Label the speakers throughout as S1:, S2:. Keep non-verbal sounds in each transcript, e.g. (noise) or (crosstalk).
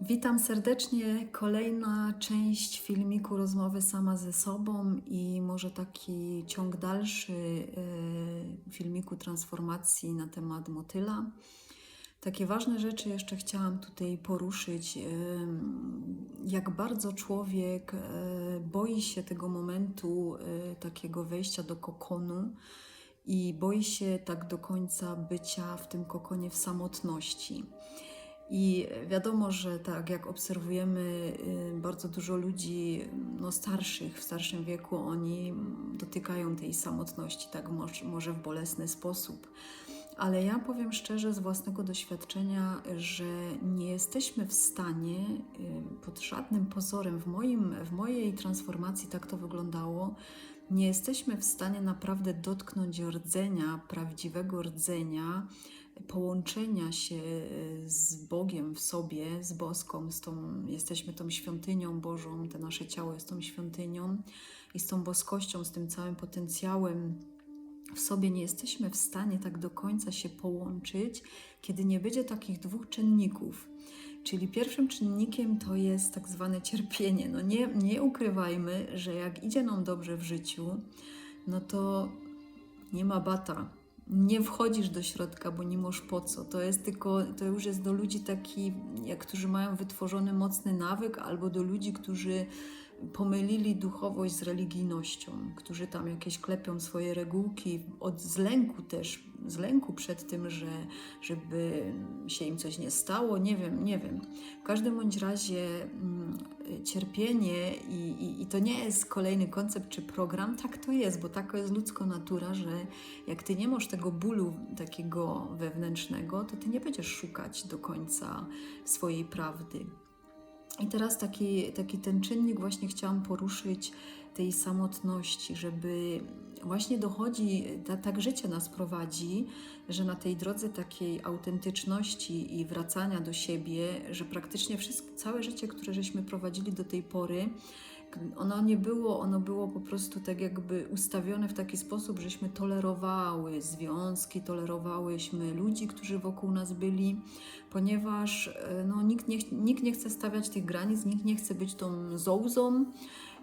S1: Witam serdecznie. Kolejna część filmiku Rozmowy sama ze sobą i może taki ciąg dalszy e, filmiku transformacji na temat motyla. Takie ważne rzeczy jeszcze chciałam tutaj poruszyć. e, Jak bardzo człowiek e, boi się tego momentu takiego wejścia do kokonu i boi się tak do końca bycia w tym kokonie w samotności. I wiadomo, że tak jak obserwujemy y, bardzo dużo ludzi no, starszych, w starszym wieku, oni dotykają tej samotności, tak może, może w bolesny sposób. Ale ja powiem szczerze z własnego doświadczenia, że nie jesteśmy w stanie y, pod żadnym pozorem, w, moim, w mojej transformacji tak to wyglądało, nie jesteśmy w stanie naprawdę dotknąć rdzenia, prawdziwego rdzenia, połączenia się e, z Bogiem w sobie, z boską, z tą, jesteśmy tą świątynią Bożą, to nasze ciało jest tą świątynią i z tą boskością, z tym całym potencjałem w sobie nie jesteśmy w stanie tak do końca się połączyć, kiedy nie będzie takich dwóch czynników. Czyli pierwszym czynnikiem to jest tak zwane cierpienie. No nie, nie ukrywajmy, że jak idzie nam dobrze w życiu, no to nie ma bata. Nie wchodzisz do środka, bo nie masz po co. To jest tylko, to już jest do ludzi taki, jak, którzy mają wytworzony mocny nawyk, albo do ludzi, którzy pomylili duchowość z religijnością, którzy tam jakieś klepią swoje regułki od z lęku też, z lęku przed tym, że żeby się im coś nie stało, nie wiem, nie wiem. W każdym bądź razie mm, cierpienie i, i to nie jest kolejny koncept czy program, tak to jest, bo taka jest ludzka natura, że jak ty nie masz tego bólu takiego wewnętrznego, to ty nie będziesz szukać do końca swojej prawdy. I teraz taki, taki ten czynnik właśnie chciałam poruszyć tej samotności, żeby właśnie dochodzi, ta, tak życie nas prowadzi, że na tej drodze takiej autentyczności i wracania do siebie, że praktycznie wszystko, całe życie, które żeśmy prowadzili do tej pory, ono nie było, ono było po prostu tak jakby ustawione w taki sposób, żeśmy tolerowały związki, tolerowałyśmy ludzi, którzy wokół nas byli, ponieważ e, no, nikt, nie, nikt nie chce stawiać tych granic, nikt nie chce być tą zołzą.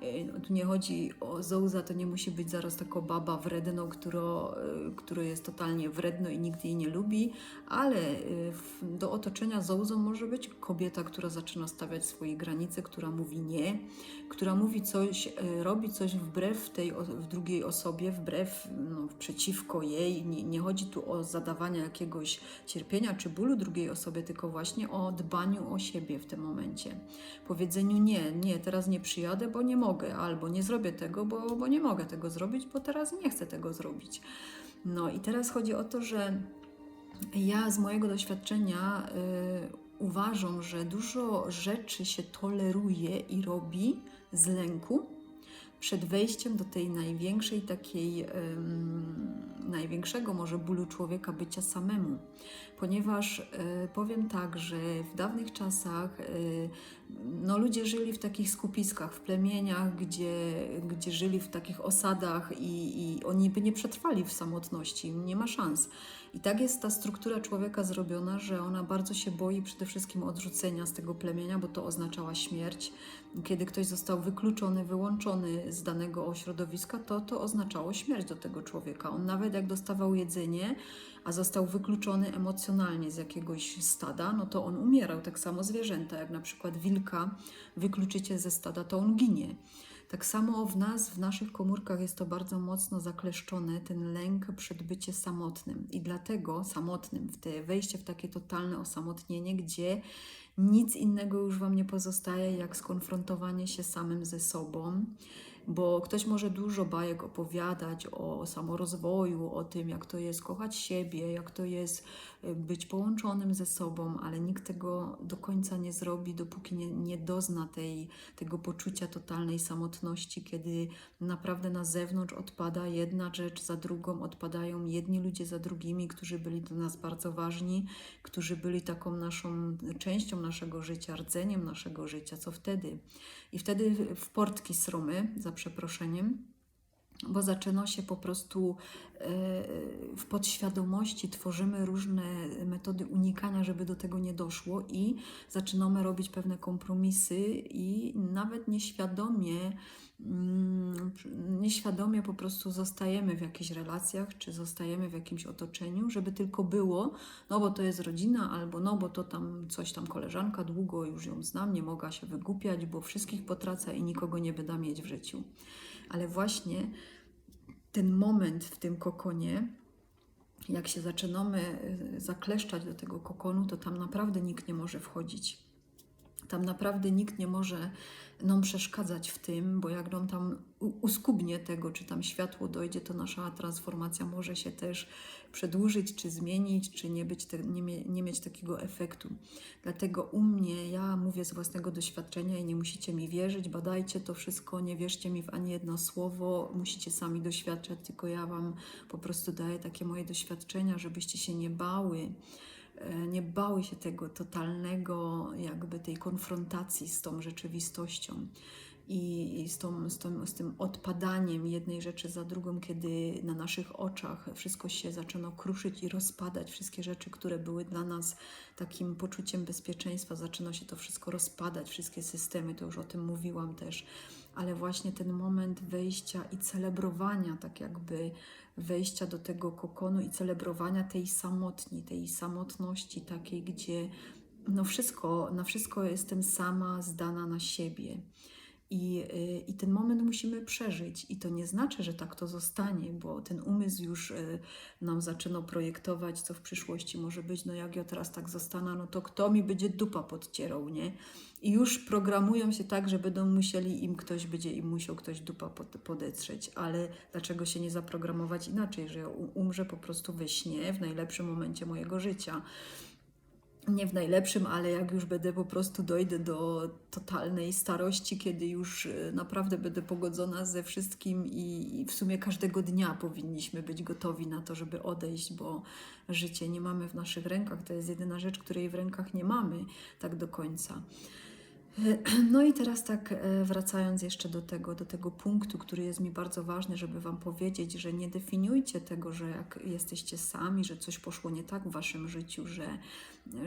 S1: E, no, Tu nie chodzi o zołza, to nie musi być zaraz taka baba wredno, która, która jest totalnie wredno i nikt jej nie lubi, ale e, do otoczenia zołzą może być kobieta, która zaczyna stawiać swoje granice, która mówi nie, która mówi coś, e, robi coś wbrew tej w drugiej osobie, wbrew, no, przeciwko jej. Nie, nie chodzi tu o zadawanie jakiegoś cierpienia czy bólu drugiej osobie, tylko właśnie o dbaniu o siebie w tym momencie. Powiedzeniu nie, nie, teraz nie przyjadę, bo nie mogę, albo nie zrobię tego, bo, bo nie mogę tego zrobić, bo teraz nie chcę tego zrobić. No i teraz chodzi o to, że ja z mojego doświadczenia y, uważam, że dużo rzeczy się toleruje i robi z lęku przed wejściem do tej największej takiej, ym, największego może bólu człowieka bycia samemu. Ponieważ y, powiem tak, że w dawnych czasach y, no, ludzie żyli w takich skupiskach, w plemieniach, gdzie, gdzie żyli w takich osadach i, i oni by nie przetrwali w samotności, nie ma szans. I tak jest ta struktura człowieka zrobiona, że ona bardzo się boi przede wszystkim odrzucenia z tego plemienia, bo to oznaczała śmierć. Kiedy ktoś został wykluczony, wyłączony z danego środowiska, to to oznaczało śmierć do tego człowieka. On nawet jak dostawał jedzenie, a został wykluczony emocjonalnie z jakiegoś stada, no to on umierał. Tak samo zwierzęta, jak na przykład wilka wykluczycie ze stada, to on ginie. Tak samo w nas, w naszych komórkach jest to bardzo mocno zakleszczone, ten lęk przed byciem samotnym. I dlatego samotnym, w te wejście w takie totalne osamotnienie, gdzie nic innego już Wam nie pozostaje, jak skonfrontowanie się samym ze sobą, bo ktoś może dużo bajek opowiadać o samorozwoju, o tym, jak to jest kochać siebie, jak to jest y, być połączonym ze sobą, ale nikt tego do końca nie zrobi, dopóki nie, nie dozna tej, tego poczucia totalnej samotności, kiedy naprawdę na zewnątrz odpada jedna rzecz za drugą, odpadają jedni ludzie za drugimi, którzy byli dla nas bardzo ważni, którzy byli taką naszą częścią naszego życia, rdzeniem naszego życia. Co wtedy? I wtedy w portki sromy, za przeproszeniem, bo zaczyna się po prostu e, w podświadomości, tworzymy różne metody unikania, żeby do tego nie doszło, i zaczynamy robić pewne kompromisy, i nawet nieświadomie, mm, nieświadomie po prostu zostajemy w jakichś relacjach, czy zostajemy w jakimś otoczeniu, żeby tylko było, no bo to jest rodzina, albo no bo to tam coś tam koleżanka, długo już ją znam, nie mogła się wygłupiać, bo wszystkich potraca i nikogo nie wyda mieć w życiu. Ale właśnie ten moment w tym kokonie, jak się zaczynamy y, zakleszczać do tego kokonu, to tam naprawdę nikt nie może wchodzić. Tam naprawdę nikt nie może nam przeszkadzać w tym, bo jak nam tam uskubnie tego, czy tam światło dojdzie, to nasza transformacja może się też przedłużyć, czy zmienić, czy nie, być te, nie, nie mieć takiego efektu. Dlatego u mnie, ja mówię z własnego doświadczenia i nie musicie mi wierzyć, badajcie to wszystko, nie wierzcie mi w ani jedno słowo, musicie sami doświadczać, tylko ja Wam po prostu daję takie moje doświadczenia, żebyście się nie bały nie bały się tego totalnego, jakby tej konfrontacji z tą rzeczywistością i z, tą, z, tą, z tym odpadaniem jednej rzeczy za drugą, kiedy na naszych oczach wszystko się zaczyna kruszyć i rozpadać, wszystkie rzeczy, które były dla nas takim poczuciem bezpieczeństwa, zaczyna się to wszystko rozpadać, wszystkie systemy, to już o tym mówiłam też, ale właśnie ten moment wejścia i celebrowania, tak jakby wejścia do tego kokonu i celebrowania tej samotni, tej samotności takiej, gdzie no wszystko, na wszystko jestem sama zdana na siebie. I, y, I ten moment musimy przeżyć. I to nie znaczy, że tak to zostanie, bo ten umysł już y, nam zaczyna projektować, co w przyszłości może być. No jak ja teraz tak zostanę, no to kto mi będzie dupa podcierał, nie? I już programują się tak, że będą musieli im ktoś, będzie im musiał ktoś dupa pod, podetrzeć. Ale dlaczego się nie zaprogramować inaczej, że ja u- umrze po prostu we śnie w najlepszym momencie mojego życia? Nie w najlepszym, ale jak już będę po prostu dojdę do totalnej starości, kiedy już y, naprawdę będę pogodzona ze wszystkim i, i w sumie każdego dnia powinniśmy być gotowi na to, żeby odejść, bo życie nie mamy w naszych rękach. To jest jedyna rzecz, której w rękach nie mamy tak do końca. (clears throat) No i teraz tak e, wracając jeszcze do tego, do tego punktu, który jest mi bardzo ważny, żeby Wam powiedzieć, że nie definiujcie tego, że jak jesteście sami, że coś poszło nie tak w Waszym życiu, że,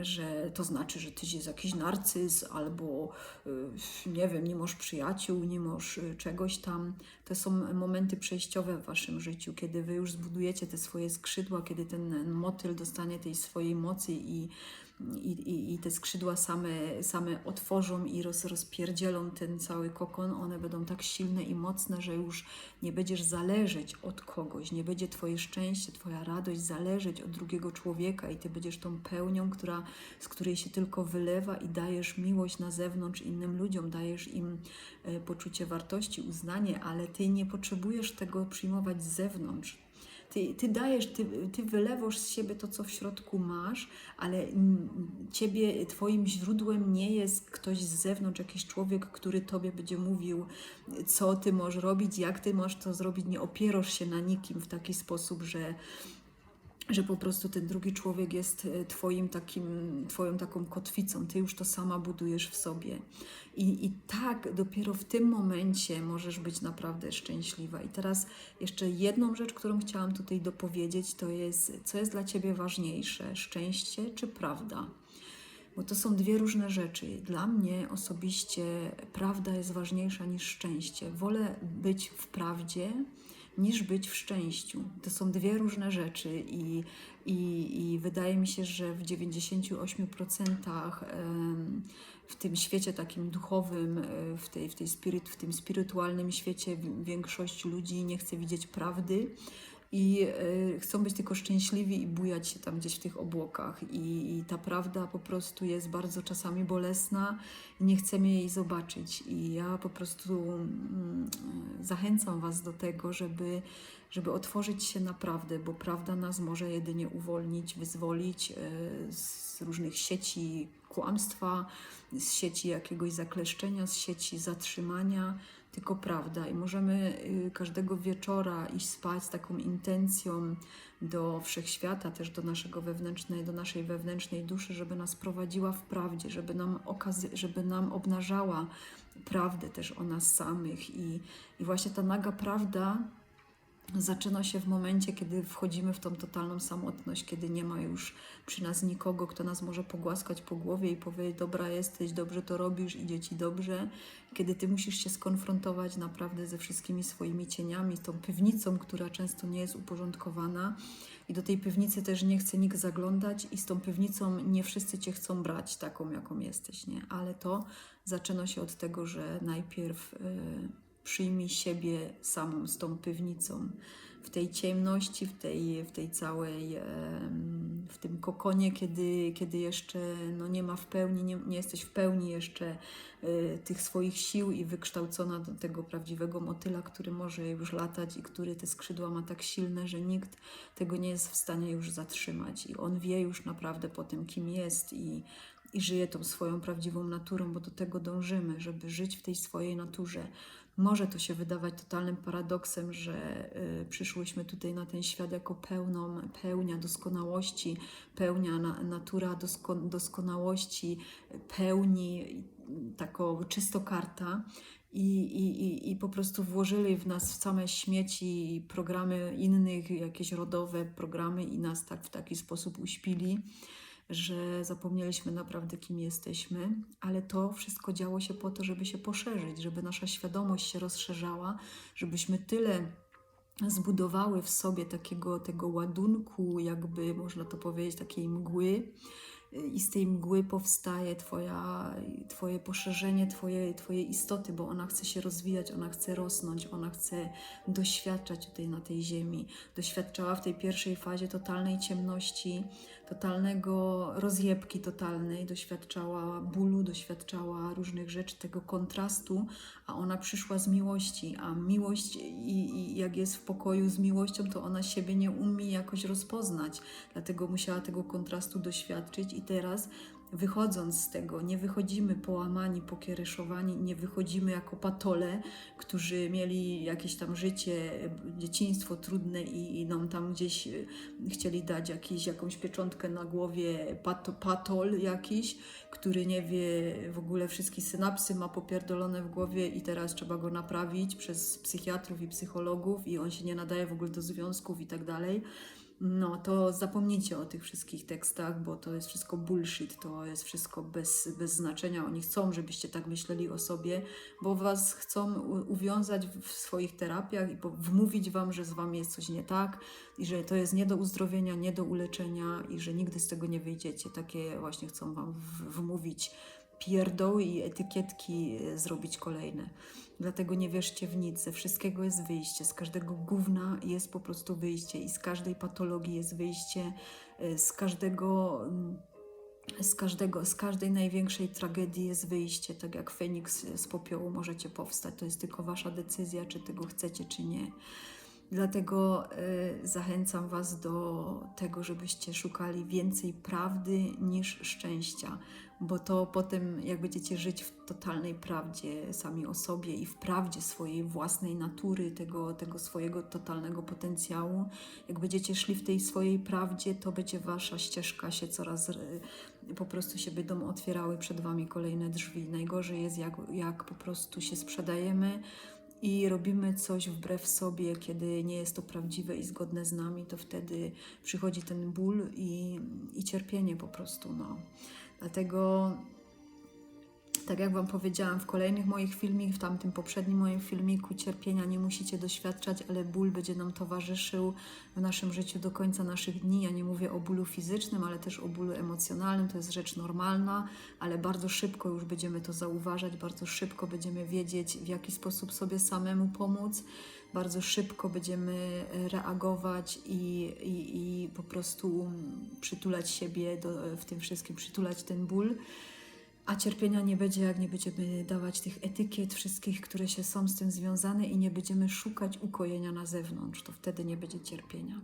S1: że to znaczy, że Tyś jest jakiś narcyz albo y, nie wiem, nie masz przyjaciół, nie masz y, czegoś tam. To są momenty przejściowe w Waszym życiu, kiedy Wy już zbudujecie te swoje skrzydła, kiedy ten motyl dostanie tej swojej mocy i i, i, i te skrzydła same, same otworzą i roz, rozpierdzielą ten cały kokon, one będą tak silne i mocne, że już nie będziesz zależeć od kogoś, nie będzie Twoje szczęście, Twoja radość zależeć od drugiego człowieka i Ty będziesz tą pełnią, która, z której się tylko wylewa i dajesz miłość na zewnątrz innym ludziom, dajesz im e, poczucie wartości, uznanie, ale Ty nie potrzebujesz tego przyjmować z zewnątrz. Ty, ty dajesz, ty, ty wylewasz z siebie to, co w środku masz, ale ciebie, twoim źródłem nie jest ktoś z zewnątrz, jakiś człowiek, który tobie będzie mówił, co ty możesz robić, jak ty możesz to zrobić. Nie opierasz się na nikim w taki sposób, że że po prostu ten drugi człowiek jest e, twoim takim, twoją taką kotwicą, ty już to sama budujesz w sobie. I, I tak dopiero w tym momencie możesz być naprawdę szczęśliwa. I teraz jeszcze jedną rzecz, którą chciałam tutaj dopowiedzieć, to jest, co jest dla ciebie ważniejsze, szczęście czy prawda? Bo to są dwie różne rzeczy. Dla mnie osobiście prawda jest ważniejsza niż szczęście. Wolę być w prawdzie, niż być w szczęściu. To są dwie różne rzeczy i, i, i wydaje mi się, że w 98% em, w tym świecie takim duchowym, e, w, tej, w, tej spiryt, w tym spirytualnym świecie wi- większość ludzi nie chce widzieć prawdy i e, chcą być tylko szczęśliwi i bujać się tam gdzieś w tych obłokach. I, I ta prawda po prostu jest bardzo czasami bolesna i nie chcemy jej zobaczyć. I ja po prostu mm, zachęcam Was do tego, żeby, żeby otworzyć się na prawdę, bo prawda nas może jedynie uwolnić, wyzwolić e, z różnych sieci kłamstwa, z sieci jakiegoś zakleszczenia, z sieci zatrzymania tylko prawda. I możemy y, każdego wieczora iść spać z taką intencją do wszechświata, też do naszego wewnętrznej, do naszej wewnętrznej duszy, żeby nas prowadziła w prawdzie, żeby nam, okazy- żeby nam obnażała prawdę też o nas samych. I, i właśnie ta naga prawda zaczyna się w momencie, kiedy wchodzimy w tą totalną samotność, kiedy nie ma już przy nas nikogo, kto nas może pogłaskać po głowie i powiedzieć: Dobra, jesteś, dobrze to robisz, idzie ci dobrze. Kiedy ty musisz się skonfrontować naprawdę ze wszystkimi swoimi cieniami, z tą piwnicą, która często nie jest uporządkowana. I do tej piwnicy też nie chce nikt zaglądać, i z tą piwnicą nie wszyscy cię chcą brać taką, jaką jesteś, nie? Ale to zaczyna się od tego, że najpierw. Yy, przyjmij siebie samą z tą piwnicą. W tej ciemności, w tej, w tej całej, w tym kokonie, kiedy, kiedy jeszcze no, nie ma w pełni, nie, nie jesteś w pełni jeszcze e, tych swoich sił i wykształcona do tego prawdziwego motyla, który może już latać i który te skrzydła ma tak silne, że nikt tego nie jest w stanie już zatrzymać. I on wie już naprawdę po tym, kim jest i, i żyje tą swoją prawdziwą naturą, bo do tego dążymy, żeby żyć w tej swojej naturze. Może to się wydawać totalnym paradoksem, że y, przyszłyśmy tutaj na ten świat jako pełną, pełnia doskonałości, pełnia na, natura dosko, doskonałości, pełni, tako czysto karta. I, i, I po prostu włożyli w nas w same śmieci programy innych, jakieś rodowe programy i nas tak w taki sposób uśpili że zapomnieliśmy naprawdę, kim jesteśmy, ale to wszystko działo się po to, żeby się poszerzyć, żeby nasza świadomość się rozszerzała, żebyśmy tyle zbudowały w sobie takiego tego ładunku, jakby można to powiedzieć, takiej mgły, i z tej mgły powstaje twoja, Twoje poszerzenie twoje, twojej istoty, bo ona chce się rozwijać, ona chce rosnąć, ona chce doświadczać tutaj na tej ziemi. Doświadczała w tej pierwszej fazie totalnej ciemności, totalnego rozjebki totalnej, doświadczała bólu, doświadczała różnych rzeczy, tego kontrastu, a ona przyszła z miłości, a miłość i, i jak jest w pokoju z miłością, to ona siebie nie umie jakoś rozpoznać, dlatego musiała tego kontrastu doświadczyć i teraz wychodząc z tego, nie wychodzimy połamani, pokiereszowani, nie wychodzimy jako patole, którzy mieli jakieś tam życie, dzieciństwo trudne i, i nam tam gdzieś e, chcieli dać jakiś, jakąś pieczątkę na głowie, pat, patol jakiś, który nie wie w ogóle wszystkie synapsy ma popierdolone w głowie i teraz trzeba go naprawić przez psychiatrów i psychologów i on się nie nadaje w ogóle do związków i tak dalej no to zapomnijcie o tych wszystkich tekstach, bo to jest wszystko bullshit, to jest wszystko bez, bez znaczenia. Oni chcą, żebyście tak myśleli o sobie, bo was chcą uwiązać w swoich terapiach i wmówić wam, że z wami jest coś nie tak i że to jest nie do uzdrowienia, nie do uleczenia i że nigdy z tego nie wyjdziecie. Takie właśnie chcą wam wmówić pierdoły i etykietki e, zrobić kolejne. Dlatego nie wierzcie w nic, ze wszystkiego jest wyjście, z każdego gówna jest po prostu wyjście i z każdej patologii jest wyjście, e, z każdego mm, z, każdego, z każdej największej tragedii jest wyjście, tak jak Feniks z popiołu możecie powstać. To jest tylko wasza decyzja, czy tego chcecie, czy nie. Dlatego y, zachęcam Was do tego, żebyście szukali więcej prawdy niż szczęścia, bo to potem, jak będziecie żyć w totalnej prawdzie sami o sobie i w prawdzie swojej własnej natury, tego, tego swojego totalnego potencjału, jak będziecie szli w tej swojej prawdzie, to będzie Wasza ścieżka się coraz y, po prostu się będą otwierały przed Wami kolejne drzwi. Najgorzej jest, jak, jak po prostu się sprzedajemy i robimy coś wbrew sobie, kiedy nie jest to prawdziwe i zgodne z nami, to wtedy przychodzi ten ból i, i cierpienie po prostu. No. Dlatego tak jak Wam powiedziałam w kolejnych moich filmikach, w tamtym poprzednim moim filmiku, cierpienia nie musicie doświadczać, ale ból będzie nam towarzyszył w naszym życiu do końca naszych dni. Ja nie mówię o bólu fizycznym, ale też o bólu emocjonalnym. To jest rzecz normalna, ale bardzo szybko już będziemy to zauważać, bardzo szybko będziemy wiedzieć, w jaki sposób sobie samemu pomóc. Bardzo szybko będziemy reagować i, i, i po prostu przytulać siebie do, w tym wszystkim, przytulać ten ból. A cierpienia nie będzie, jak nie będziemy dawać tych etykiet wszystkich, które się są z tym związane i nie będziemy szukać ukojenia na zewnątrz, to wtedy nie będzie cierpienia.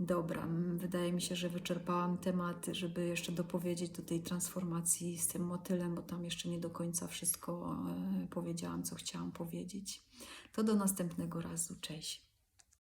S1: Dobra, wydaje mi się, że wyczerpałam temat, żeby jeszcze dopowiedzieć do tej transformacji z tym motylem, bo tam jeszcze nie do końca wszystko e, powiedziałam, co chciałam powiedzieć. To do następnego razu. Cześć.